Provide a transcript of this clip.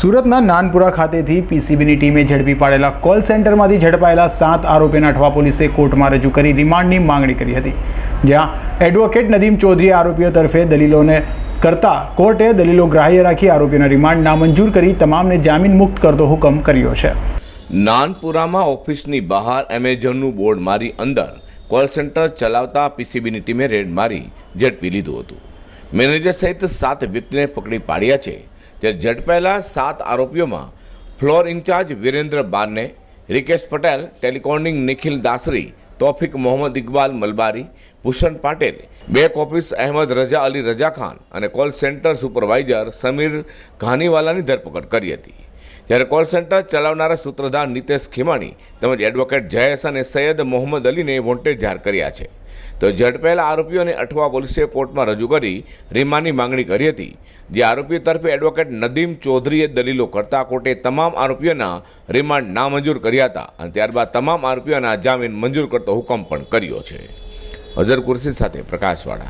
સુરતના નાનપુરા ખાતેથી પીસીબીની ટીમે ઝડપી પાડેલા કોલ સેન્ટરમાંથી ઝડપાયેલા સાત આરોપીને અઠવા પોલીસે કોર્ટમાં રજૂ કરી રિમાન્ડની માંગણી કરી હતી. જ્યાં એડવોકેટ નદીમ ચૌધરીએ આરોપીઓ તરફે દલીલોને કરતા કોર્ટે દલીલો ગ્રાહ્ય રાખી આરોપીઓના રિમાન્ડ નામંજૂર કરી તમામને જામીન મુક્ત કરતો હુકમ કર્યો છે. નાનપુરામાં ઓફિસની બહાર એમેઝોનનું બોર્ડ મારી અંદર કોલ સેન્ટર ચલાવતા પીસીબીની ટીમે રેડ મારી ઝડપી લીધું હતું. મેનેજર સહિત સાત વ્યક્તિને પકડી પાડ્યા છે. જ્યારે ઝડપાયેલા સાત આરોપીઓમાં floor incharge Virendra Barne, Rikesh Patel telecalling Nikhil Dasari, Taufiq Mohammad Iqbal Malbari, Bhushan Patel, back office Ahmed Raza Ali Raza Khan અને કોલ સેન્ટર સુપરવાઇઝર સમીર ઘાનીવાલાની ધરપકડ કરી હતી. જ્યારે કોલ સેન્ટર ચલાવનારા સૂત્રધાર નિતેશ ખીમાણી તેમજ એડવોકેટ જયેશ અને સૈયદ મોહમ્મદ અલીને વોન્ટેડ જાહેર કર્યા છે. તો ઝડપાયેલા આરોપીઓને અઠવા પોલીસે કોર્ટમાં રજૂ કરી રિમાન્ડની માંગણી કરી હતી. જે આરોપીઓ તરફે એડવોકેટ નદીમ ચૌધરીએ દલીલો કરતા કોર્ટે તમામ આરોપીઓના રિમાન્ડ નામંજૂર કર્યા હતા અને ત્યારબાદ તમામ આરોપીઓના જામીન મંજૂર કરતો હુકમ પણ કર્યો છે. અઝર કુરશી સાથે પ્રકાશવાળા